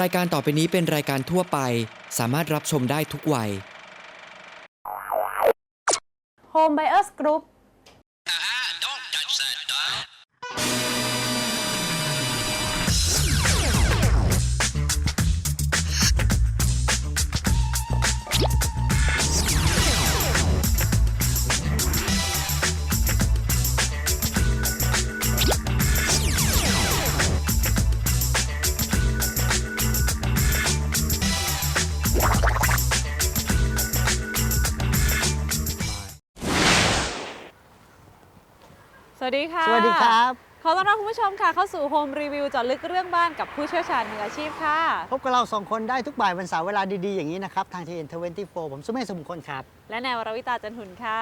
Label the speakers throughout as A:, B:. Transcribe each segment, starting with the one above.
A: รายการต่อไปนี้เป็นรายการทั่วไป สามารถรับชมได้ทุกวัย
B: Home Buyers Group ค่ะ
C: สวัสดีครับ
B: ขอต้อนรับคุณผู้ชมค่ะเข้าสู่ Home Review เจาะลึกเรื่องบ้านกับผู้เชี่ยวชาญมืออาชีพค่ะ
C: พบกับเราสองคนได้ทุกบ่ายวันเสาร์เวลาดี ๆ อย่างนี้นะครับ ทางทีเอ็นทเวนตี้โฟผมสุเมธสมุคนครับ
B: และแนววรวิตาจันหุนค่ะ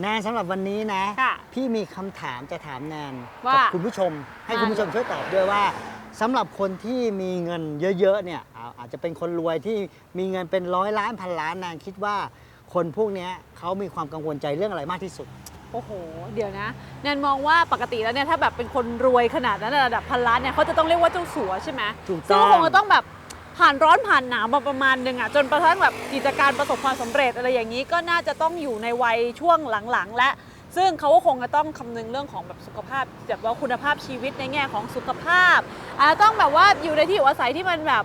C: แนนสำหรับวันนี้นะ
B: ค่ะ
C: พี่มีคำถามจะถามแนน
B: ว่า
C: กัคุณผู้ชม ให้
B: มา
C: คุณผู้ชมช่วยตอบด้วยว่าสำหรับคนที่มีเงินเยอะๆเนี่ยอาอาจจะเป็นคนรวยที่มีเงินเป็นร้อยล้านพันล้านแนนคิดว่า คนพวกเนี้ยเขามีความกังวลใจเรื่องอะไรมากที่สุด
B: โอ้โห เดี๋ยวนะแนนมองว่าปกติแล้วเนี่ยถ้าแบบเป็นคนรวยขนาดนั้นระดับพันล้านเนี่ยเขาจะต้องเรียกว่าเจ้าสัวใช่ไหม
C: ถูก
B: ซึ่ง
C: ต้อง
B: คงจะต้องแบบผ่านร้อนผ่านหนาวมาประมาณหนึ่งอะจนกระทั่งแบบกิจการประสบความสำเร็จอะไรอย่างนี้ก็น่าจะต้องอยู่ในวัยช่วงหลังๆ และ ซึ่งเขาก็คงจะต้องคำนึงเรื่องของแบบสุขภาพแบบว่าคุณภาพชีวิตในแง่ของสุขภาพอาจจะต้องแบบว่าอยู่ในที่อยู่อาศัยที่มันแบบ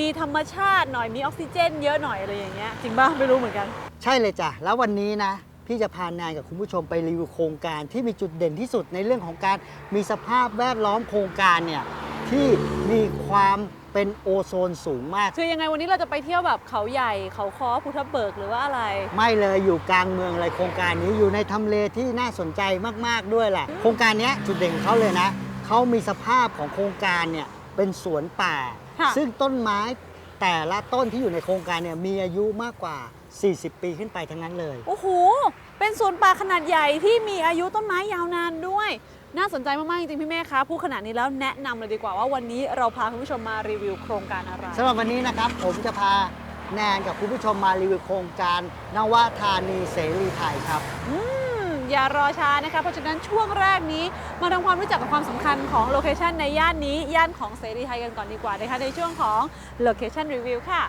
B: มีธรรมชาติหน่อยมีออกซิเจน เยอะหน่อยอะไรอย่างเงี้ยจริงป่ะไม่รู้เหมือนกัน
C: ใช่เลยจ้ะ แล้ววันนี้นะ พี่จะพาแนนกับคุณผู้ชมไปรีวิวโครงการที่มีจุดเด่นที่สุดในเรื่องของการมีสภาพแวดล้อมโครงการเนี่ยที่มีความเป็นโอโซนสูงมาก
B: คือยังไงวันนี้เราจะไปเที่ยวแบบเขาใหญ่เขาคอภูทับเบิกหรือว่าอะไร
C: ไม่เลยอยู่กลางเมืองเลยโครงการนี้อยู่ในทำเลที่น่าสนใจมากๆด้วยแหละโครงการเนี้ยจุดเด่นของเขาเลยนะเขามีสภาพของโครงการเนี่ยเป็นสวนป่า
B: ค่ะ
C: ซึ่งต้นไม้แต่ละต้นที่อยู่ในโครงการเนี่ยมีอายุมากกว่า 40 ปีขึ้นไปทั้งนั้นเลย
B: โอ้โห เป็นสวนป่าขนาดใหญ่ที่มีอายุต้นไม้ยาวนานด้วย น่าสนใจมาก ๆ จริง ๆ พี่เมฆคะพูดขนาดนี้แล้วแนะนำเลยดีกว่าว่าวันนี้เราพาคุณผู้ชมมารีวิวโครงการอะไร
C: สำหรับวันนี้นะครับ ผมจะพาแนนกับคุณผู้ชมมารีวิวโครงการนวธานีเสรีไทยครับ
B: อืม อย่ารอช้านะคะ เพราะฉะนั้นช่วงแรกนี้มาทำความรู้จักกับความสำคัญของโลเคชันในย่านนี้ ย่านของเสรีไทยกันก่อนดีกว่านะคะในช่วงของ Location Review ค่ะ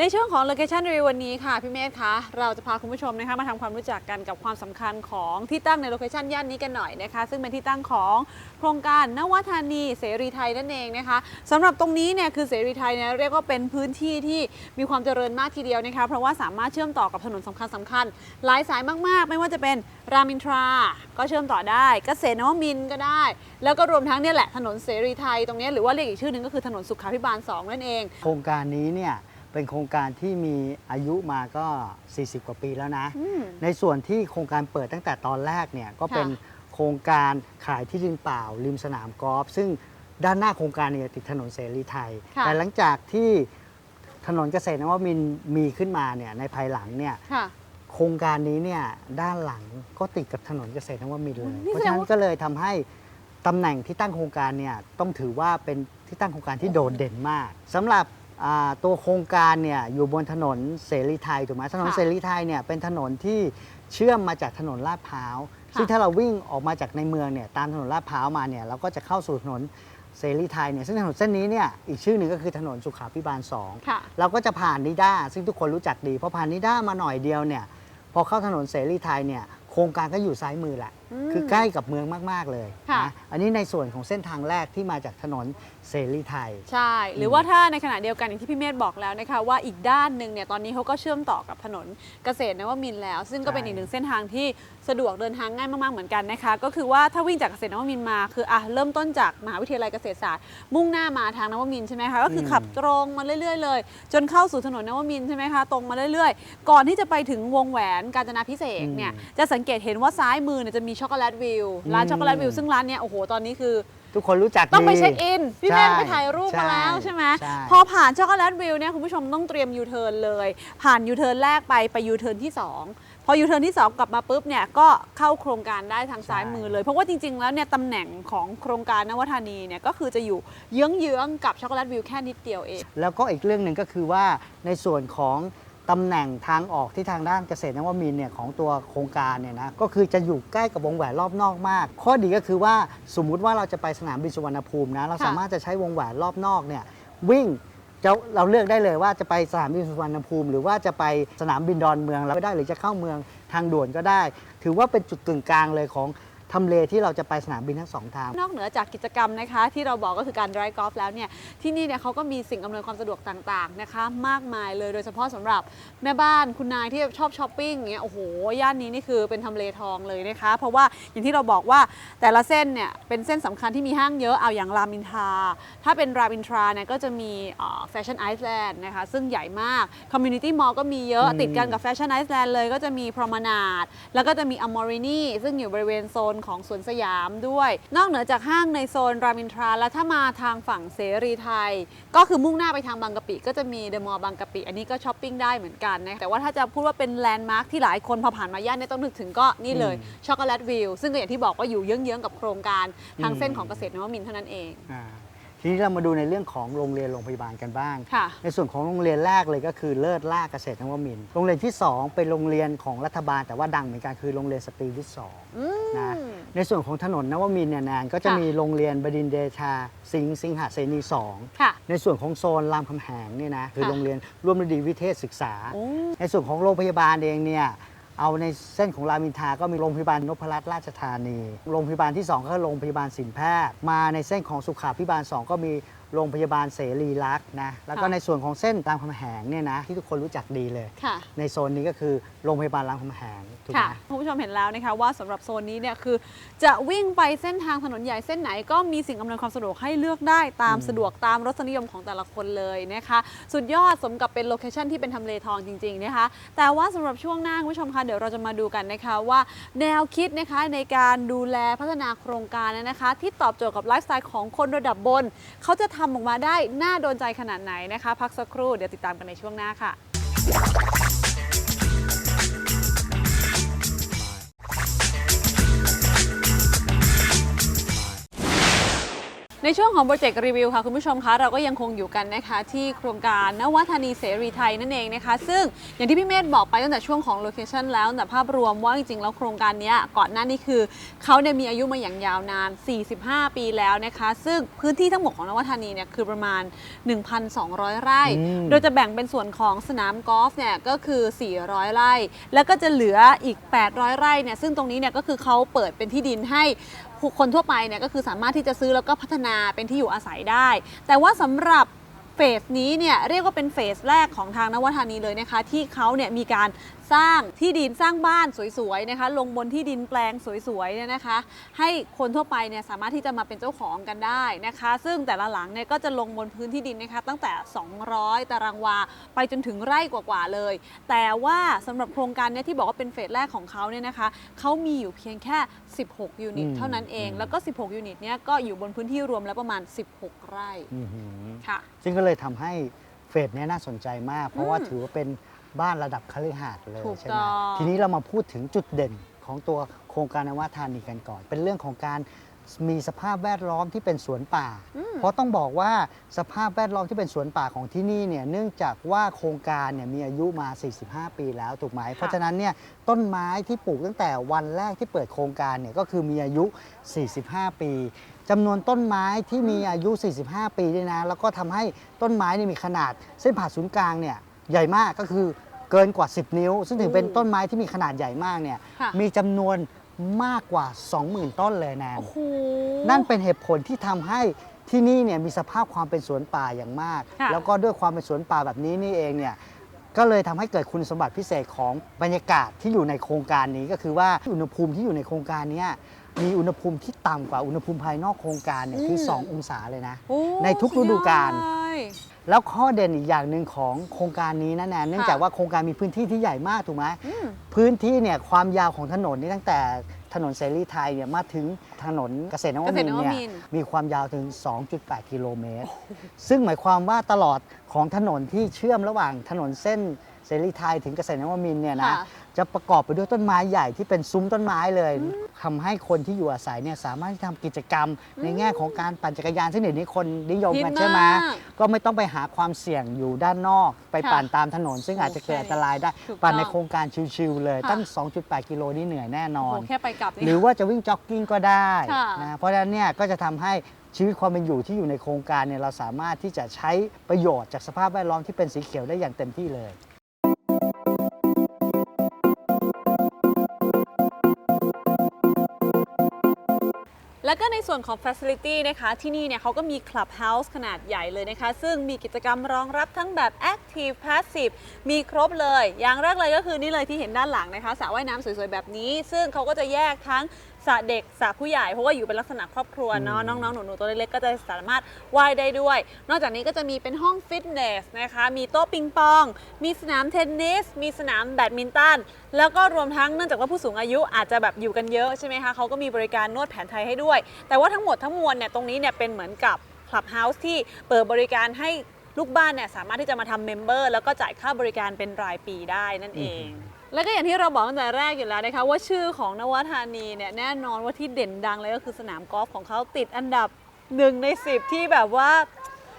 B: ในช่วงของ Location Review วันนี้ค่ะ พี่เมธคะเราจะพาคุณผู้ชมนะคะมาทำความรู้จักกันกับความสำคัญของที่ตั้งในโลเคชันย่านนี้กันหน่อยนะคะ ซึ่งเป็นที่ตั้งของโครงการนวธานีเสรีไทยนั่นเองนะคะสำหรับตรงนี้เนี่ยคือเสรีไทยเนี่ยเรียกว่าเป็นพื้นที่ที่มีความเจริญมากทีเดียวนะคะเพราะว่าสามารถเชื่อมต่อกับถนนสำคัญสำคัญหลายสายมากๆ ไม่ว่าจะเป็นรามอินทราก็เชื่อมต่อได้เกษตรนวมินก็ได้ แล้วก็รวมทั้งเนี่ยแหละถนนเสรีไทยตรงนี้หรือว่าเรียกอีกชื่อหนึ่งก็คือถนนสุขาภิบาลสองนั่นเอง
C: โครงการนี้เนี่ย เป็นโครงการที่มีอายุมาก็ 40 กว่าปีแล้วนะ
B: อืม
C: ในส่วนที่โครงการเปิดตั้งแต่ตอนแรกเนี่ยก็เป็น
B: ค่ะ
C: โครงการขายที่ดินเปล่า ริมสนามกอล์ฟซึ่งด้านหน้าโครงการเนี่ยติดถนนเสรีไทย
B: ค่ะ
C: แต่หลังจากที่ถนนเกษตรนวมินทร์มีขึ้นมาเนี่ยในภายหลังเนี่ย
B: ค่ะ
C: โครงการนี้เนี่ยด้านหลังก็ติดกับถนนเกษตรนวมินทร์เลย
B: นี่
C: เพ
B: แสดง
C: ราะฉะนั้น
B: ว่า
C: ก็เลยทำให้ตำแหน่งที่ตั้งโครงการเนี่ยต้องถือว่าเป็นที่ตั้งโครงการที่โดดเด่นมากสำหรับอ่า ตัวโครงการเนี่ยอยู่บนถนนเสรีไทยถูกไหมถนน
B: ค่ะ
C: เสรีไทยเนี่ยเป็นถนนที่เชื่อมมาจากถนนลาดพร้าว
B: ค่ะ
C: ซึ่งถ้าเราวิ่งออกมาจากในเมืองเนี่ยตามถนนลาดพร้าวมาเนี่ยเราก็จะเข้าสู่ถนนเสรีไทยเนี่ยซึ่งถนนเส้นนี้เนี่ยอีกชื่อหนึ่งก็คือถนนสุขาพิบาลสอง
B: ค่ะ
C: เราก็จะผ่านนิด้าซึ่งทุกคนรู้จักดีพอผ่านนิด้ามาหน่อยเดียวเนี่ยพอเข้าถนนเสรีไทยเนี่ยโครงการก็อยู่ซ้ายมือแหละ
B: อื ม
C: คือใกล้กับเมืองมาก ๆ เลย
B: ค่ะ
C: นะอันนี้ในส่วนของเส้นทางแรกที่มาจากถนนเสรีไทย
B: ใช่ หรือว่าถ้าในขณะเดียวกันอย่างที่พี่เมธบอกแล้วนะคะ ว่าอีกด้านหนึ่งเนี่ยตอนนี้เขาก็เชื่อมต่อกับถนนเกษตรนวมินทร์แล้ว ซึ่งก็เป็น
C: ใช่
B: อีกหนึ่งเส้นทางที่สะดวกเดินทางง่ายมากๆเหมือนกันนะคะ ก็คือว่าถ้าวิ่งจากเกษตรนวมินทร์มาคืออะเริ่มต้นจากมหาวิทยาลัยเกษตรศาสตร์ มุ่งหน้ามาทางนวมินทร์ใช่ไหมคะก็คือขับตรงมาเรื่อยๆเลย จนเข้าสู่ถนนนวมินทร์ใช่ไหมคะตรงมาเรื่อยๆ ก่อนที่จะไปถึงวงแหวนกาญจนาพิเศษกเนี่ยจะสังเกตเห็นว่าซ้ายมือเนี่ยจะมีช็อกโกแลตวิวร้านช็อกโกแลตวิวซึ่งร้านเนี้ยโอ้โหตอนนี้คือ
C: ทุกคนรู้จัก
B: ต้องไป
C: ดี
B: เช็คอิน พี่
C: ใช่
B: แม่ไปถ่ายรูปมาแล้ว
C: ใช่
B: ใช่ไหม
C: ใช่
B: พอผ่านช็อกโกแลตวิวเนี่ยคุณผู้ชมต้องเตรียมยูเทิร์นเลย ผ่านยูเทิร์นแรกไปไปยูเทิร์นที่ 2 พอยูเทิร์นที่ 2 กลับมาปุ๊บเนี่ยก็เข้าโครงการได้ทางซ้ายมือเลย เพราะว่าจริง ๆ แล้วเนี่ยตำแหน่งของโครงการนวธานีเนี่ยก็คือจะอยู่เยื้องๆกับช็อกโกแลตวิวแค่นิดเดียวเอง
C: แล้วก็อีกเรื่องหนึ่งก็คือว่าในส่วนของ ตำแหน่งทางออกที่ทางด้านเกษตรนวมินทร์เนี่ยของตัวโครงการเนี่ยนะก็คือจะอยู่ใกล้กับวงแหวนรอบนอกมาก ข้อดีก็คือว่าสมมุติว่าเราจะไปสนามบินสุวรรณภูมินะเรา
B: ค่ะ
C: สามารถจะใช้วงแหวนรอบนอกเนี่ยวิ่งจะเราเลือกได้เลยว่าจะไปสนามบินสุวรรณภูมิ หรือว่าจะไปสนามบินดอนเมืองเราก็ได้หรือจะเข้าเมืองทางด่วนก็ได้ ถือว่าเป็นจุดกึ่งกลางเลยของ ทำเลที่เราจะไปสนามบินทั้งสองทาง
B: นอกเหนือจากกิจกรรมนะคะ ที่เราบอกก็คือการ drive golf แล้วเนี่ยที่นี่เนี่ยเขาก็มีสิ่งอำนวยความสะดวกต่างๆนะคะ มากมายเลยโดยเฉพาะสำหรับแม่บ้านคุณนายที่ชอบช้อปปิ้งอย่างเงี้ยโอ้โหย่านนี้นี่คือเป็นทำเลทองเลยนะคะ เพราะว่าอย่างที่เราบอกว่าแต่ละเส้นเนี่ยเป็นเส้นสำคัญที่มีห้างเยอะเอาอย่างรามอินทราถ้าเป็นรามอินทราเนี่ยก็จะมีแฟชั่นไอซ์แลนด์นะคะซึ่งใหญ่มากคอมมูนิตี้มอลก็มีเยอะ
C: อืม
B: ติดกันกับแฟชั่นไอซ์แลนด์เลยก็จะมีพร o มนาดแล้วก็จะมีอมอรินีซึ่งอยู่บริเวณโซนของสวนสยามด้วย นอกเหนือจากห้างในโซนรามอินทราแล้วถ้ามาทางฝั่งเสรีไทย ก็คือมุ่งหน้าไปทางบางกะปิ ก็จะมีเดอะมอลล์บางกะปิ อันนี้ก็ช้อปปิ้งได้เหมือนกันนะแต่ว่าถ้าจะพูดว่าเป็นแลนด์มาร์คที่หลายคนพอผ่านมาย่านเนี้ต้องนึกถึงก็นี่เลยช็อกโกแลตวิวซึ่งก็อย่างที่บอกว่าอยู่เยื้องๆกับโครงการทางเส้นของเกษตรนวมินทร์เท่านั้นเอง
C: อ่า ทีนี้เรามาดูในเรื่องของโรงเรียนโรงพยาบาลกันบ้าง
B: ค่ะ
C: ในส่วนของโรงเรียนแรกเลยก็คือเลิศล่าเกษตรนวมินทร์โรงเรียนที่ 2 เป็นโรงเรียนของรัฐบาลแต่ว่าดังเหมือนกันคือโรงเรียนสตรีวิทย์สอง
B: อืม
C: นะในส่วนของถนนนวมินทร์เนี่ยแนนก็จะ
B: ค่ะ
C: มีโรงเรียนบดินทร์เดชา สิงห์สิงหเสนีสอง
B: ค่ะ
C: ในส่วนของโซนรามคำแหงเนี่ยนะคือ
B: ค่ะ
C: โรงเรียนร่วมฤดีวิเทศศึกษา
B: โอ้
C: ในส่วนของโรงพยาบาลเองเนี่ย เอาในเส้นของรามอินทราก็มีโรงพยาบาลนพรัตน์ราชธานี โรงพยาบาลที่ 2 ก็โรงพยาบาลศิลแพทย์ มาในเส้นของสุขาพิบาล 2 ก็มี โรงพยาบาลเสรีรักษ์นะแล้วก็
B: ค่ะ
C: ในส่วนของเส้นรามคำแหงเนี่ยนะที่ทุกคนรู้จักดีเลย
B: ค่ะ
C: ในโซนนี้ก็คือโรงพยาบาลรามคำแหงถูกไห
B: ค่ะ
C: ม
B: คุณผู้ชมเห็นแล้วนะคะว่าสำหรับโซนนี้เนี่ยคือ จะวิ่งไปเส้นทางถนนใหญ่เส้นไหนก็มีสิ่งอำนวยความสะดวกให้เลือกได้ตาม
C: อืม
B: สะดวกตามรสนิยมของแต่ละคนเลยนะคะ สุดยอดสมกับเป็นโลเคชันที่เป็นทำเลทองจริง ๆ นะคะ แต่ว่าสำหรับช่วงหน้าคุณผู้ชมคะเดี๋ยวเราจะมาดูกันนะคะว่า แนวคิดนะคะในการดูแลพัฒนาโครงการเนยนะคะ ที่ตอบโจทย์กับไลฟ์สไตล์ของคนระดับบน เขาจะทำออกมาได้น่าโดนใจขนาดไหนนะคะ พักสักครู่เดี๋ยวติดตามกันในช่วงหน้าค่ะ ในช่วงของโปรเจกต์รีวิวค่ะคุณผู้ชมคะเราก็ยังคงอยู่กันนะคะที่โครงการนวัฒนีเสรีไทยนั่นเองนะคะ ซึ่งอย่างที่พี่เมธบอกไปตั้งแต่ช่วงของโลเคชันแล้วแต่ภาพรวมว่าจริงๆแล้วโครงการเนี้ยก่อนหน้านี้คือเขาเนี่ยมีอายุมาอย่างยาวนาน 45 ปีแล้วนะคะ ซึ่งพื้นที่ทั้งหมดของนวัฒนีเนี่ยคือประมาณ 1,200 ไร่
C: อืม
B: โดยจะแบ่งเป็นส่วนของสนามกอล์ฟเนี่ยก็คือ 400 ไร่ แล้วก็จะเหลืออีก 800 ไร่เนี่ยซึ่งตรงนี้เนี่ยก็คือเขาเปิดเป็นที่ดินให้ผู้ คนทั่วไปเนี่ยก็คือสามารถที่จะซื้อแล้วก็พัฒนาเป็นที่อยู่อาศัยได้ แต่ว่าสำหรับเฟสนี้เนี่ยเรียกว่าเป็นเฟสแรกของทางนวัฒนีเลยนะคะที่เขาเนี่ยมีการ สร้างที่ดินสร้างบ้านสวยๆนะคะลงบนที่ดินแปลงสวยๆเนี่ยนะคะ ให้คนทั่วไปเนี่ยสามารถที่จะมาเป็นเจ้าของกันได้นะคะ ซึ่งแต่ละหลังเนี่ยก็จะลงบนพื้นที่ดินนะคะตั้งแต่ 200 ตารางวา ไปจนถึงไร่กว่าๆเลย แต่ว่าสำหรับโครงการเนี่ยที่บอกว่าเป็นเฟสแรกของเขาเนี่ยนะคะเขามีอยู่เพียงแค่ 16 ยูนิต
C: อืม
B: เท่านั้นเอง
C: อืม
B: แล้วก็ 16 ยูนิตเนี่ยก็อยู่บนพื้นที่รวมแล้วประมาณ 16 ไร่
C: อื้อหือ
B: ค่ะ
C: ซึ่งก็เลยทำให้เฟสเนี้ยน่าสนใจมาก เพราะว่า
B: อืม
C: ถือว่าเป็น บ้านระดับคฤหาสน์เลย
B: ถูก
C: ใช่ไห
B: ต้
C: ม
B: อง
C: ทีนี้เรามาพูดถึงจุดเด่นของตัวโครงการนวธานีกันก่อน เป็นเรื่องของการมีสภาพแวดล้อมที่เป็นสวนป่า
B: อืม
C: เพราะต้องบอกว่าสภาพแวดล้อมที่เป็นสวนป่าของที่นี่เนี่ยเนื่องจากว่าโครงการเนี่ยมีอายุมา 45 ปีแล้วถูกไหมเพราะฉะนั้นเนี่ยต้นไม้ที่ปลูกตั้งแต่วันแรกที่เปิดโครงการเนี่ยก็คือมีอายุ 45 ปีจำนวนต้นไม้ที่มีอายุ 45 ปีด้วยนะแล้วก็ทำให้ต้นไม้เนี่ยมีขนาดเส้นผ่าศูนย์กลางเนี่ยใหญ่มากก็คือ เกินกว่า 10 นิ้ว ซึ่งถือเป็นต้นไม้ที่มีขนาดใหญ่มากเนี่ย
B: ค่ะ
C: มีจำนวนมากกว่า 20,000 ต้นเลยแนน
B: โอ้โห
C: นั่นเป็นเหตุผลที่ทำให้ที่นี่เนี่ยมีสภาพความเป็นสวนป่าอย่างมาก
B: ค่ะ
C: แล้วก็ด้วยความเป็นสวนป่าแบบนี้นี่เองเนี่ยก็เลยทำให้เกิดคุณสมบัติพิเศษของบรรยากาศที่อยู่ในโครงการนี้ก็คือว่าอุณหภูมิที่อยู่ในโครงการเนี้ย มีอุณหภูมิที่ต่ำกว่าอุณหภูมิภายนอกโครงการเนี่ยคือ
B: อืม
C: 2องศาเลยนะ
B: โอ้
C: ในทุกฤดูกาล
B: สุดยอดเลย
C: แล้วข้อเด่นอีกอย่างหนึ่งของโครงการนี้นะแนนเนื่องจากว่าโครงการมีพื้นที่ที่ใหญ่มากถูกไหม
B: อืม
C: พื้นที่เนี่ยความยาวของถนนนี่ตั้งแต่ถนนเสรีไทยเนี่ยมาถึงถนนเกษตรนวมินทร์เนี่ย
B: เกษตรนวมินทร์
C: มีความยาวถึง 2.8 กิโลเมตร ซึ่งหมายความว่าตลอดของถนนที่เชื่อมระหว่างถนนเส้นเสรีไทยถึงเกษตรนวมินทร์เนี่ยนะ
B: ค่ะ
C: จะประกอบไปด้วยต้นไม้ใหญ่ที่เป็นซุ้มต้นไม้เลยทำให้คนที่อยู่อาศัยเนี่ยสามารถที่ทำกิจกรรม ในแง่ของการปั่นจักรยานซึ่งเดี๋ยวนี้คนนิยมกัน
B: ฮิตมาก
C: ใช่ไหมก็ไม่ต้องไปหาความเสี่ยงอยู่ด้านนอก ไป
B: ค่ะ
C: ปั่นตามถนน ซึ่งอาจจะเกิดอันตรายได้
B: ถูกต้อง
C: ปั่นในโครงการชิลๆเลย
B: ค่ะ
C: ตั้ง 2.8 กิโลนี่เหนื่อยแน่นอ
B: โอ้
C: น
B: โหแค่ไปกลับนี่
C: หรือว่าจะวิ่งจ็อกกิ้งก็ได้
B: ค่ะ
C: นะเพราะฉะนั้นเนี่ยก็จะทำให้ชีวิตความเป็นอยู่ที่อยู่ในโครงการเนี่ยเราสามารถที่จะใช้ประโยชน์จากสภาพแวดล้อมที่เป็นสีเขียวได้อย่างเต็มที่เลย
B: แล้วก็ในส่วนของ Facility นะคะ ที่นี่เนี่ยเขาก็มี Clubhouse ขนาดใหญ่เลยนะคะ ซึ่งมีกิจกรรมรองรับทั้งแบบ Active Passive มีครบเลย อย่างแรกเลยก็คือนี่เลยที่เห็นด้านหลังนะคะสระว่ายน้ำสวยๆ แบบนี้ ซึ่งเขาก็จะแยกทั้ง สระเด็กสระผู้ใหญ่เพราะว่าอยู่เป็นลักษณะครอบครัวเนาะ
C: อืม
B: น้องๆหนูๆตัวเล็กๆก็จะสามารถว่ายได้ด้วย นอกจากนี้ก็จะมีเป็นห้องฟิตเนสนะคะมีโต๊ะปิงปอง มีสนามเทนนิส มีสนามแบดมินตันแล้วก็รวมทั้งเนื่องจากว่าผู้สูงอายุอาจจะแบบอยู่กันเยอะใช่ไหมคะเขาก็มีบริการนวดแผนไทยให้ด้วย แต่ว่าทั้งหมดทั้งมวลเนี่ยตรงนี้เนี่ยเป็นเหมือนกับคลับเฮาส์ที่เปิดบริการให้ลูกบ้านเนี่ยสามารถที่จะมาทำเมมเบอร์แล้วก็จ่ายค่าบริการเป็นรายปีได้นั่นเอง แล้วก็อย่างที่เราบอกตั้งแต่แรกอยู่แล้วนะคะว่าชื่อของนวัธานีเนี่ยแน่นอนว่าที่เด่นดังเลยก็คือสนามกอล์ฟของเขาติดอันดับหนึ่งในสิบที่แบบว่า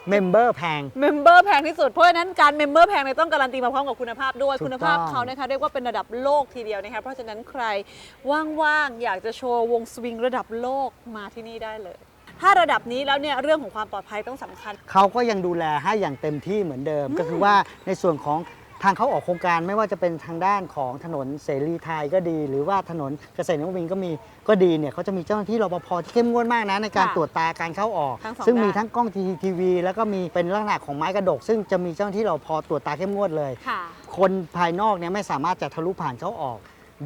C: เมมเบอร์แพง
B: เมมเบอร์แพงที่สุดเพราะฉะนั้นการเมมเบอร์แพงเนี่ยต้องการันตีมาพร้อมกับคุณภาพด้วย
C: ถูกต้อง
B: คุณภาพเขานะคะเรียกว่าเป็นระดับโลกทีเดียวนะคะเพราะฉะนั้นใครว่างๆอยากจะโชว์วงสวิงระดับโลกมาที่นี่ได้เลย ถ้าระดับนี้แล้วเนี่ยเรื่องของความปลอดภัยต้องสำคัญ
C: เขาก็ยังดูแลให้อย่างเต็มที่เหมือนเดิม ก็คือว่าในส่วนของ ทางเข้าออกโครงการไม่ว่าจะเป็นทางด้านของถนนเสรีไทยก็ดี หรือว่าถนนเกษตรนวมินทร์ก็มีก็ดีเนี่ยเขาจะมีเจ้าหน้าที่รปภที่เข้มงวดมากนะในการ
B: ค่ะ
C: ตรวจตาการเข้าออก
B: ทั้งสอง
C: ซึ่งมี
B: ด้าน
C: ทั้งกล้องทีวีแล้วก็มีเป็นลักษณะของไม้กระดก ซึ่งจะมีเจ้าหน้าที่รปภตรวจตาเข้มงวดเลย
B: ค่ะ
C: คนภายนอกเนี่ยไม่สามารถจะทะลุผ่านเข้าออก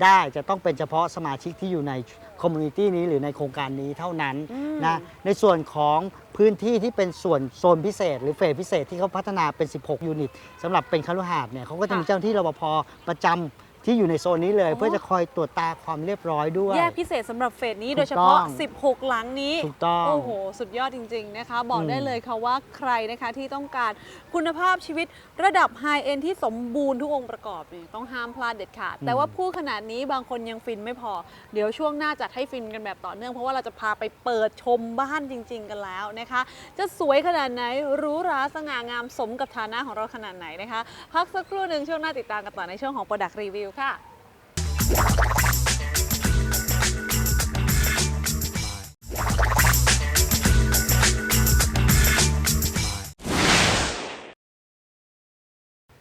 C: ได้จะต้องเป็นเฉพาะสมาชิกที่อยู่ในคอมมูนิตี้นี้หรือในโครงการนี้เท่านั้น
B: อืม
C: นะในส่วนของ พื้นที่ที่เป็นส่วนโซนพิเศษ หรือเฟสพิเศษที่เขาพัฒนาเป็น 16 ยูนิตสำหรับเป็นคฤหาสน์เนี่ยเขาก็จะมี
B: ค่ะ
C: เจ้าหน้าที่รปภประจำ ที่อยู่ในโซนนี้เลย
B: อ๋อ
C: เพื่อจะคอยตรวจตาความเรียบร้อยด้วย
B: แยกพิเศษสำหรับเฟสนี้
C: ถูก
B: โดยเฉพาะ
C: ต้อง
B: 16 หลังนี้
C: ถูกต้อง
B: โอ้โห สุดยอดจริง ๆ นะคะ บอก
C: อืม
B: ได้เลยค่ะว่าใครนะคะที่ต้องการคุณภาพชีวิตระดับไฮเอ็นที่สมบูรณ์ทุกองค์ประกอบเนี่ยต้องห้ามพลาดเด็ดขาด แต่ว่าพูดขนาดนี้บางคนยังฟินไม่พอ เดี๋ยวช่วงหน้าจัดให้ฟินกันแบบต่อเนื่อง เพราะว่าเราจะพาไปเปิดชมบ้านจริง ๆ กันแล้วนะคะ จะสวยขนาดไหนหรูหราสง่างามสมกับฐานะของเราขนาดไหนนะคะ พักสักครู่หนึ่งช่วงหน้าติดตามกันต่อในช่วงของ Product Review ค่ะ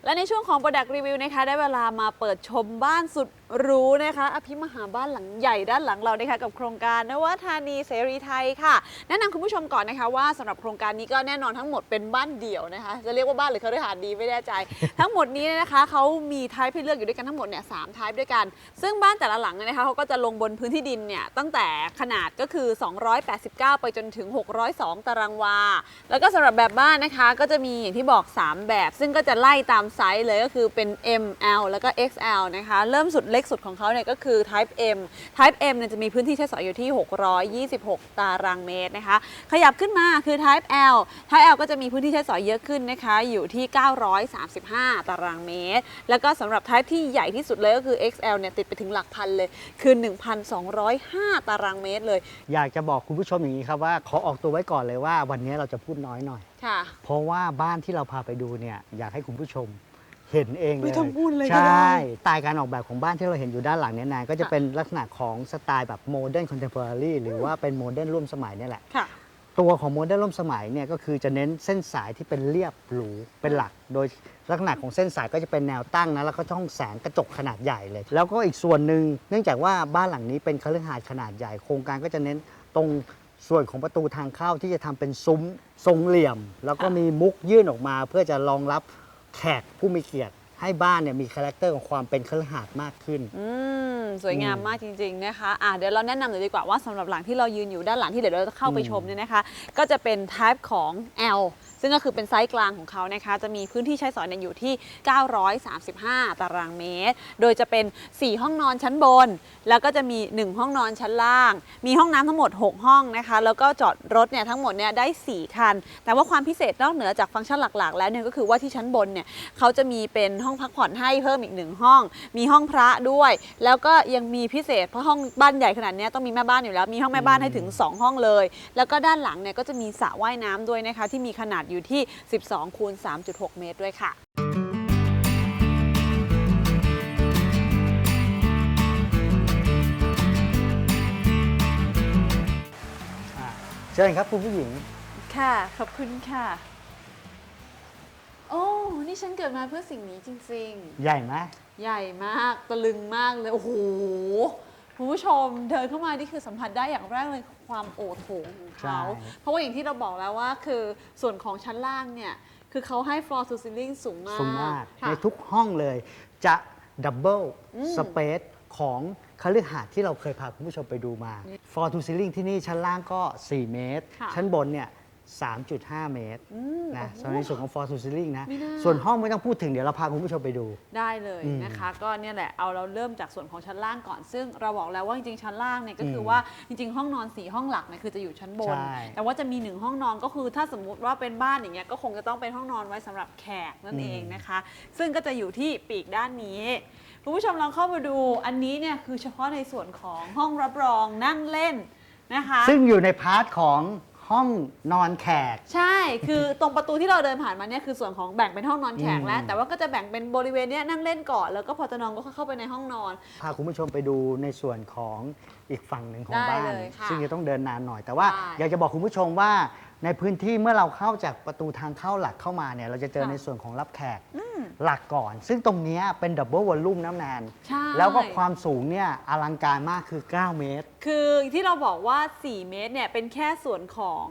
B: และในช่วงของ Product Review นะคะ ได้เวลามาเปิดชมบ้านสุด รู้นะคะอภิมหาบ้านหลังใหญ่ด้านหลังเรานะคะกับโครงการนวัฒานีเสรีไทยค่ะ แนะนำคุณผู้ชมก่อนนะคะว่าสำหรับโครงการนี้ก็แน่นอนทั้งหมดเป็นบ้านเดี่ยวนะคะ จะเรียกว่าบ้านหรือคฤหาสน์ดีไม่แน่ใจ ทั้งหมดนี้นะคะเขามีไทป์ให้เลือกอยู่ด้วยกันทั้งหมดเนี่ยสามไทป์ด้วยกัน ซึ่งบ้านแต่ละหลังเนี่ยนะคะเขาก็จะลงบนพื้นที่ดินเนี่ยตั้งแต่ขนาดก็คือ 289 ไปจนถึง 602 ตารางวา แล้วก็สำหรับแบบบ้านนะคะก็จะมีอย่างที่บอก 3 แบบ ซึ่งก็จะไล่ตามไซส์เลยก็คือเป็น M L แล้วก็ XL นะคะเริ่มสุดเล็กสุดของเขาเนี่ยก็คือ Type M Type M เนี่ยจะมีพื้นที่ใช้สอยอยู่ที่ 626 ตารางเมตรนะคะ ขยับขึ้นมาคือ Type L Type L ก็จะมีพื้นที่ใช้สอยเยอะขึ้นนะคะ อยู่ที่ 935 ตารางเมตร แล้วก็สำหรับ Type ที่ใหญ่ที่สุดเลยก็คือ XL เนี่ยติดไปถึงหลักพันเลย คือ 1,205 ตารางเมตรเลย
C: อยากจะบอกคุณผู้ชมอย่างนี้ครับว่าขอออกตัวไว้ก่อนเลยว่าวันนี้เราจะพูดน้อยหน่อย
B: ค่ะ
C: เพราะว่าบ้านที่เราพาไปดูเนี่ยอยากให้คุณผู้ชม เห็นเองเลย
B: ไม่ต้องพูดเลยก็
C: ใช
B: ได้่
C: สไตล์การออกแบบของบ้านที่เราเห็นอยู่ด้านหลังเนี่ยนะก็จะ
B: ค่ะ
C: เป็นลักษณะของสไตล์แบบโมเดิร์นคอนเทมพอร์รี่หรือว่าเป็นโมเดิร์นร่วมสมัยเนี่ยแหละ
B: ค่ะ
C: ตัวของโมเดิร์นร่วมสมัยเนี่ยก็คือจะเน้นเส้นสายที่เป็นเรียบหรูเป็นหลัก โดยลักษณะของเส้นสายก็จะเป็นแนวตั้งนะแล้วก็ช่องแสงกระจกขนาดใหญ่เลย แล้วก็อีกส่วนหนึ่งเนื่องจากว่าบ้านหลังนี้เป็นคฤหาสน์ขนาดใหญ่ โครงการก็จะเน้นตรงส่วนของประตูทางเข้าที่จะทำเป็นซุ้มทรงเหลี่ยม แล้วก็
B: ค่ะ
C: มีมุกยื่นออกมา เพื่อจะรองรับ แขกผู้มีเกียรติ ให้บ้านเนี่ยมีคาแรคเตอร์ของความเป็นคฤหาสน์มากขึ้น
B: อืมสวยงามมากจริง ๆ นะคะอะเดี๋ยวเราแนะนำเลยดีกว่าว่าสำหรับหลังที่เรายืนอยู่ด้านหลังที่เดี๋ยวเราจะเข้าไปชมเนี่ยนะคะ ก็จะเป็น type ของ L ซึ่งก็คือเป็นไซส์กลางของเขานะคะ จะมีพื้นที่ใช้สอยเนี่ยอยู่ที่ 935 ตารางเมตร โดยจะเป็น 4 ห้องนอนชั้นบน แล้วก็จะมี 1 ห้องนอนชั้นล่าง มีห้องน้ำทั้งหมด 6 ห้องนะคะ แล้วก็จอดรถเนี่ยทั้งหมดเนี่ยได้ 4 คัน แต่ว่าความพิเศษนอกเหนือจากฟังก์ชันหลักๆ แล้วเนี่ยก็คือว่าที่ชั้นบนเนี่ยเขาจะมีเป็นห้องห้องพักผ่อนให้เพิ่มอีกหนึ่งห้อง มีห้องพระด้วย แล้วก็ยังมีพิเศษเพราะห้องบ้านใหญ่ขนาดเนี้ยต้องมีแม่บ้านอยู่แล้ว มีห้องแม่บ้านให้ถึง 2 ห้องเลย แล้วก็ด้านหลังเนี่ยก็จะมีสระว่ายน้ำด้วยนะคะ ที่มีขนาดอยู่ที่ 12คูณ3.6 เมตรด้วยค่ะ
C: อะเชิญครับคุณผู้หญิง
B: ค่ะ ขอบคุณค่ะ โอ้ นี่ฉันเกิดมาเพื่อสิ่งนี้จริงๆ
C: ใหญ่ไหม
B: ใหญ่มาก ตะลึงมากเลย โอ้โห คุณผู้ชมเดินเข้ามา นี่คือสัมผัสได้อย่างแรกเลยความโอโถงของเขา
C: ใช่
B: เพราะว่าอย่างที่เราบอกแล้วว่าคือส่วนของชั้นล่างเนี่ย คือเขาให้ floor to ceiling สูงมาก
C: สูงมาก
B: ค่ะ
C: ในทุกห้องเลยจะดับเบิล
B: อืม
C: สเปซของคฤหาสน์ที่เราเคยพาคุณผู้ชมไปดูมา for to ceiling ที่นี่ชั้นล่างก็ 4 เมตร
B: ค่ะ
C: ชั้นบนเนี่ย 3.5 เมตร
B: อืม
C: นะ
B: โอ้โห
C: สำหรับในส่วนของ for to ceiling นะ
B: ไม่น่า
C: ส่วนห้องไม่ต้องพูดถึงเดี๋ยวเราพาคุณผู้ชมไปดู
B: ได้เลย
C: อืม
B: นะคะ ก็เนี่ยแหละเอาเราเริ่มจากส่วนของชั้นล่างก่อน ซึ่งเราบอกแล้วว่าจริงๆชั้นล่างเนี่ยก็คือ
C: ม
B: ว่าจริงๆ ห้องนอนสี่ห้องหลักเนี่ยคือจะอยู่ชั้นบน
C: ใช่
B: แต่ว่าจะมีหนึ่งห้องนอนก็คือถ้าสมมุติว่าเป็นบ้านอย่างเงี้ยก็คงจะต้องเป็นห้องนอนไว้สำหรับแขกนั่นเองนะคะ ซึ่งก็จะอยู่ที่ปีกด้านนี้คุณผู้ชมลองเข้ามาดูอันนี้เนี่ยคือเฉพาะในส่วนของห้องรับรองนั่งเล่นนะคะ
C: ซึ่งอยู่ในพาร์ทของ ห้องนอนแขก
B: ใช่คือตรงประตูที่เราเดินผ่านมาเนี่ยคือส่วนของแบ่งเป็นห้องนอนแขกแล้ว
C: อืม
B: แต่ว่าก็จะแบ่งเป็นบริเวณเนี้ยนั่งเล่นก่อนแล้วก็พอจะนอนก็เข้าไปในห้องนอน
C: พาคุณผู้ชมไปดูในส่วนของ อีกฝั่งหนึ่งของ
B: ได้
C: บ้าน
B: เลยค่ะ
C: ซึ่งจะต้องเดินนานหน่อย แต่ว่า
B: ได้
C: อยากจะบอกคุณผู้ชมว่าในพื้นที่เมื่อเราเข้าจากประตูทางเข้าหลักเข้ามาเนี่ยเราจะเจอ
B: ค่ะ
C: ในส่วนของรับแขก
B: อืม
C: หลักก่อน ซึ่งตรงเนี้ยเป็นดับเบิลวอลลุ่มน้ำแนน
B: ใช่
C: แล้วก็ความสูงเนี่ยอลังการมากคือ 9 เมตร
B: คือที่เราบอกว่า 4 เมตรเนี่ยเป็นแค่ส่วนของ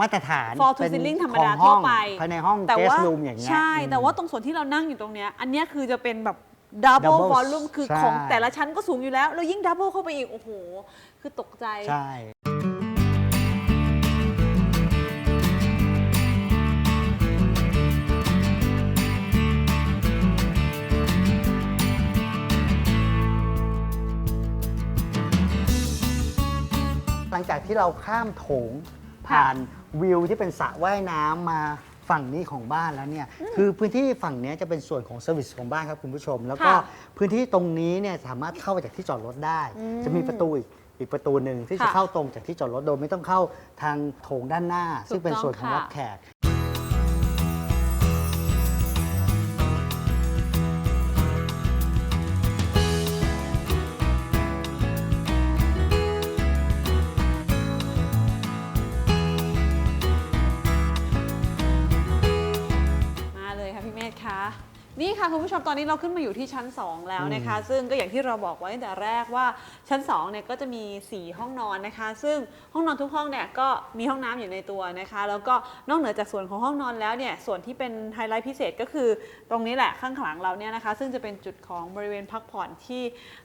C: มาตรฐาน
B: for to
C: เป็น
B: ceiling ธรรมดา
C: ของห้อง
B: ทั่วไป
C: ภายในห้อง
B: แต่
C: เกส
B: ว่า
C: รูมอย่างเงี้ย
B: ใช่
C: อืม
B: แต่ว่าตรงส่วนที่เรานั่งอยู่ตรงเนี้ยอันเนี้ยคือจะเป็นแบบ double
C: Double
B: volume คือ
C: ใช่
B: ของแต่ละชั้นก็สูงอยู่แล้ว แล้วยิ่ง double เข้าไปอีก โอ้โห คือตกใจ
C: ใช่ หลังจากที่เราข้ามโถง ผ่านวิวที่เป็นสระว่ายน้ำมา ฝั่งนี้ของบ้านแล้วเนี่ยคือพื้นที่ฝั่งเนี้ยจะเป็นส่วนของเซอร์วิสของบ้านครับคุณผู้ชม แล้วก็
B: ค่ะ
C: พื้นที่ตรงนี้เนี่ยสามารถเข้าไปจากที่จอดรถได้
B: อืม
C: จะมีประตูอีกอีกประตูหนึ่งที่จะ
B: ค่ะ
C: เข้าตรงจากที่จอดรถโดยไม่ต้องเข้าทางโถงด้านหน้า ซึ่งเป็นส่วนของ
B: ถูกต้อง
C: รับแขก
B: นี่ค่ะคุณผู้ชมตอนนี้เราขึ้นมาอยู่ที่ชั้น 2 แล้วนะคะ ซึ่งก็อย่างที่เราบอกไว้ตั้งแต่แรกว่าชั้น2เนี่ยก็จะมี 4 ห้องนอนนะคะ ซึ่งห้องนอนทุกห้องเนี่ยก็มีห้องน้ำอยู่ในตัวนะคะ แล้วก็นอกเหนือจากส่วนของห้องนอนแล้วเนี่ยส่วนที่เป็นไฮไลท์พิเศษก็คือตรงนี้แหละข้างหลังเราเนี่ยนะคะ ซึ่งจะเป็นจุดของบริเวณพักผ่อนที่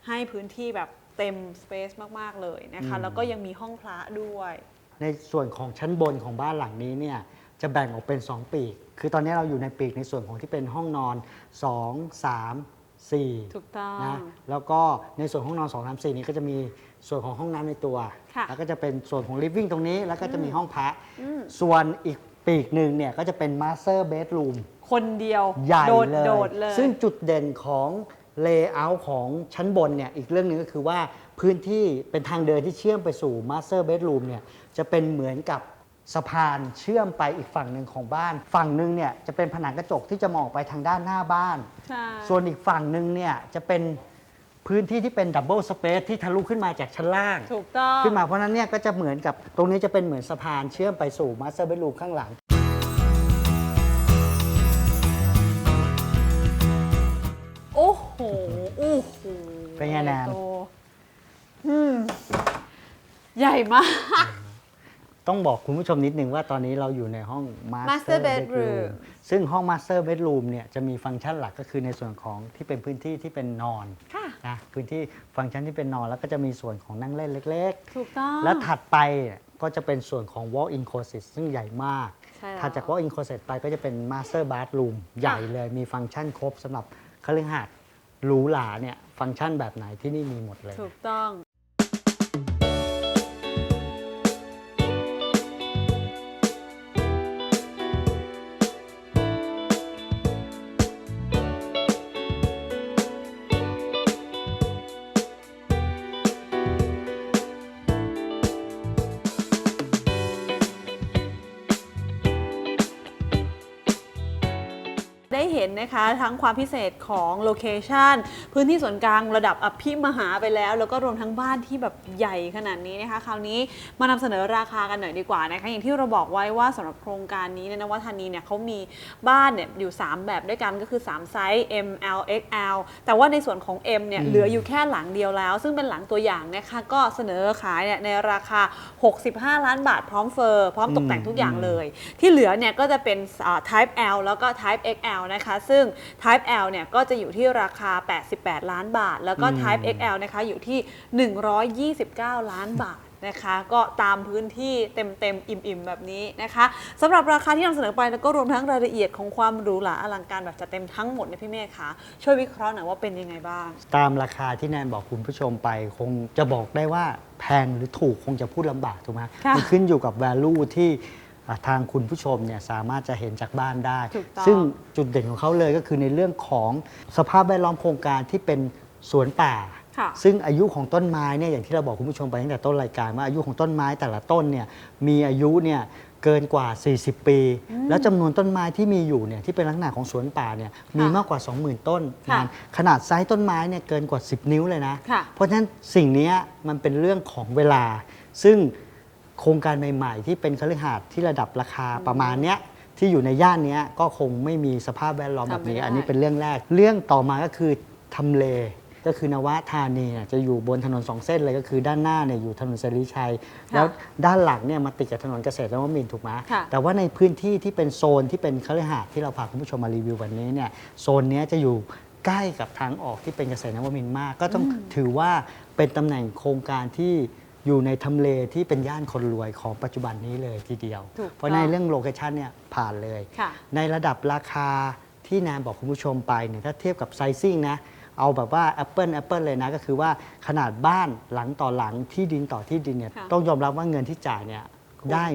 B: ให้พื้นที่แบบเต็มสเปซมากๆเลยนะคะ
C: อืม
B: แล้วก็ยังมีห้องพระด้วย
C: ในส่วนของชั้นบนของบ้านหลังนี้เนี่ย จะแบ่งออกเป็น 2 ปีก คือตอนนี้เราอยู่ในปีกในส่วนของที่เป็นห้องนอน 2 3 4
B: ถูกต้อง
C: นะแล้วก็ในส่วนห้องนอน 2 3 4 นี้ก็จะมีส่วนของห้องน้ำในตัว
B: ค่ะ
C: แล้วก็จะเป็นส่วนของ living ตรงนี้ แล้วก็จะมีห้องพระ
B: อืม
C: ส่วนอีกปีกหนึ่งเนี่ยก็จะเป็น master bedroom
B: คนเดียว
C: ใหญ่
B: โดด
C: เลย
B: โดดเลย
C: ซึ่งจุดเด่นของ layout ของชั้นบนเนี่ยอีกเรื่องหนึงก็คือว่าพื้นที่เป็นทางเดินที่เชื่อมไปสู่ master bedroom เนี่ยจะเป็นเหมือนกับ สะพานเชื่อมไปอีกฝั่งหนึ่งของบ้าน ฝั่งหนึ่งเนี่ยจะเป็นผนังกระจกที่จะมองออกไปทางด้านหน้าบ้าน
B: ใช่
C: ส่วนอีกฝั่งหนึ่งเนี่ยจะเป็นพื้นที่ที่เป็นดับเบิลสเปซที่ทะลุขึ้นมาจากชั้นล่าง
B: ถูกต้อง
C: ขึ้นมาเพราะฉะนั้นเนี่ยก็จะเหมือนกับตรงนี้จะเป็นเหมือนสะพานเชื่อมไปสู่มาสเตอร์เบดรูมข้างหลัง
B: โอ้โหโอ้โห
C: เป็นไงแนน
B: โตอืม ใหญ่มาก
C: ต้องบอกคุณผู้ชมนิดนึงว่าตอนนี้เราอยู่ในห้อง
B: Master
C: Master
B: Bedroom
C: Bedroom ซึ่งห้อง Master Bedroom เนี่ยจะมีฟังก์ชันหลักก็คือในส่วนของที่เป็นพื้นที่ที่เป็นนอน
B: ค่ะ
C: นะพื้นที่ฟังก์ชันที่เป็นนอนแล้วก็จะมีส่วนของนั่งเล่นเล็ก
B: ถูกต้อง
C: ๆแล้วถัดไปก็จะเป็นส่วนของ Walk-in Closet ซึ่งใหญ่มาก
B: ใช่แล้ว
C: ถัดจาก Walk-in Closet ไปก็จะเป็น Master Bathroom ใหญ่เลยมีฟังก์ชันครบสำหรับคฤหาสน์หรูหราเนี่ยฟังก์ชันแบบไหนที่นี่มีหมดเลย
B: ถูกต้อง นนะคะทั้งความพิเศษของโลเคชันพื้นที่ส่วนกลางระดับอภิมหาไปแล้ว แล้วก็รวมทั้งบ้านที่แบบใหญ่ขนาดนี้นะคะ คราวนี้มานำเสนอราคากันหน่อยดีกว่านะคะอย่างที่เราบอกไว้ว่าสำหรับโครงการนี้เนยนวัฒนีเนี่ยเขามีบ้านเนี่ยอยู่ 3 แบบด้วยกันก็คือ 3 ไซส์ M L X L แต่ว่าในส่วนของ M เนี่ย
C: อืม
B: เหลืออยู่แค่หลังเดียวแล้ว ซึ่งเป็นหลังตัวอย่างนะคะก็เสนอขายเนี่ยในราคา 65 ล้านบาทพร้อมเฟอร์ พร้อมตกแต่งทุกอย่างเลย ที่เหลือเนี่ยก็จะเป็นอ่า Type L แล้วก็ Type XL นะคะซึ่ง Type L เนี่ยก็จะอยู่ที่ราคา 88 ล้านบาท แล้วก็
C: อืม
B: Type XL นะคะอยู่ที่ 129 ล้านบาทนะคะก็ตามพื้นที่เต็มๆ อิ่มๆ แบบนี้นะคะสำหรับราคาที่นำเสนอไปแล้วก็รวมทั้งรายละเอียดของความหรูหราอลังการแบบจัดเต็มทั้งหมดเนี่ยพี่เมฆคะช่วยวิเคราะห์หน่อยว่าเป็นยังไงบ้าง
C: ตามราคาที่แนนบอกคุณผู้ชมไป คงจะบอกได้ว่าแพงหรือถูกคงจะพูดลำบากถูกไหม
B: ค่ะ
C: มันขึ้นอยู่กับ value ที่อ่า ทางคุณผู้ชมเนี่ยสามารถจะเห็นจากบ้านได้
B: ถูกต้อง
C: ซึ่งจุดเด่นของเขาเลยก็คือในเรื่องของสภาพแวดล้อมโครงการที่เป็นสวนป่า
B: ค่ะ
C: ซึ่งอายุของต้นไม้เนี่ยอย่างที่เราบอกคุณผู้ชมไปตั้งแต่ต้นรายการว่าอายุของต้นไม้แต่ละต้นเนี่ยมีอายุเนี่ยเกินกว่า 40 ปี แล้วจำนวนต้นไม้ที่มีอยู่เนี่ยที่เป็นลักษณะของสวนป่าเนี่ยมีมากกว่า 20,000 ต้น
B: ค่ะ
C: นะขนาดไซส์ต้นไม้เนี่ยเกินกว่า 10 นิ้วเลยนะ
B: ค่ะ
C: เพราะฉะนั้นสิ่งเนี้ยมันเป็นเรื่องของเวลา ซึ่ง โครงการใหม่ๆ ที่เป็นคฤหาสน์ที่ระดับราคาประมาณเนี้ยที่อยู่ในย่านเนี้ยก็คงไม่มีสภาพแวดล้อมแบบนี้
B: ทำไม่ได้
C: อันนี้เป็นเรื่องแรก เรื่องต่อมาก็คือทำเล ก็คือนวธานีเนี่ยจะอยู่บนถนนสองเส้นเลยก็คือด้านหน้าเนี่ยอยู่ถนนเสรีชัย แล้วด้านหลังเนี่ยมาติดกับถนนเกษตรนวมินทร์ถูกไหม
B: ค่ะ
C: แต่ว่าในพื้นที่ที่เป็นโซนที่เป็นคฤหาสน์ที่เราพาคุณผู้ชมมารีวิววันนี้เนี่ยโซนเนี้ยจะอยู่ใกล้กับทางออกที่เป็นเกษตรนวมินทร์มาก ก็ต้องถือว่าเป็นตำแหน่งโครงการที่ อยู่ในทำเลที่เป็นย่านคนรวยของปัจจุบันนี้เลยทีเดียว
B: ถูก
C: เพราะในเรื่องโลเคชันเนี่ยผ่านเลย
B: ค่ะ
C: ในระดับราคาที่แนนบอกคุณผู้ชมไปเนี่ยถ้าเทียบกับไซซิ่งนะ เอาแบบว่า Apple Apple เลยนะก็คือว่าขนาดบ้านหลังต่อหลังที่ดินต่อที่ดินเนี่ย
B: ค่ะ
C: ต้องยอมรับว่าเงินที่จ่ายเนี่ย ได้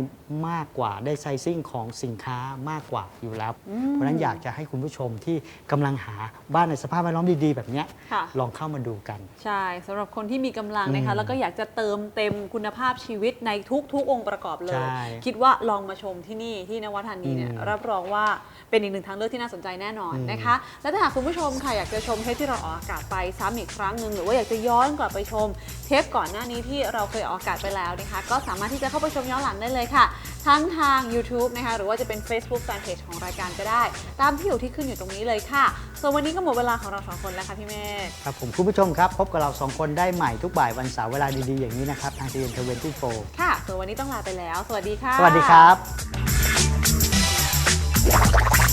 C: มากกว่าได้ไซซิ่งของสินค้ามากกว่าอยู่แล้ว เพราะฉะนั้นอยากจะให้คุณผู้ชมที่กำลังหาบ้านในสภาพแวดล้อมดีๆ แบบเนี้ย
B: ค่ะ
C: ลองเข้ามาดูกัน
B: ใช่สำหรับคนที่มีกำลังนะคะ
C: อืม
B: แล้วก็อยากจะเติมเต็มคุณภาพชีวิตในทุก ๆ องค์ประกอบเลย
C: ใช่
B: คิดว่าลองมาชมที่นี่ที่นวัฒนีเนี่ย
C: อืม
B: รับรองว่าเป็นอีกหนึ่งทางเลือกที่น่าสนใจแน่นอน
C: อืม
B: นะคะ และถ้าหากคุณผู้ชมค่ะอยากจะชมเทปที่เราออกอากาศไปซ้ำอีกครั้งหนึ่งหรือว่าอยากจะย้อนกลับไปชม เทปก่อนหน้านี้ที่เราเคยออกอากาศไปแล้วนะคะ ก็สามารถที่จะเข้าไปชมย้อนหลังได้เลยค่ะ ทั้งทาง YouTube นะคะ หรือว่าจะเป็น Facebook Fanpage ของรายการก็ได้ ตามที่อยู่ที่ขึ้นอยู่ตรงนี้เลยค่ะส่วนวันนี้ก็หมดเวลาของเราสองคนแล้วค่ะพี่เมฆ
C: ครับผมคุณผู้ชมครับ พบกับเราสองคนได้ใหม่ทุกบ่ายวันเสาร์เวลาดีๆอย่างนี้นะครับ ทางทีเอ็นเทเวนตี้โฟ
B: ค่ะส่วนวันนี้ต้องลาไปแล้ว สวัสดีค่ะ
C: สวัสดีครับ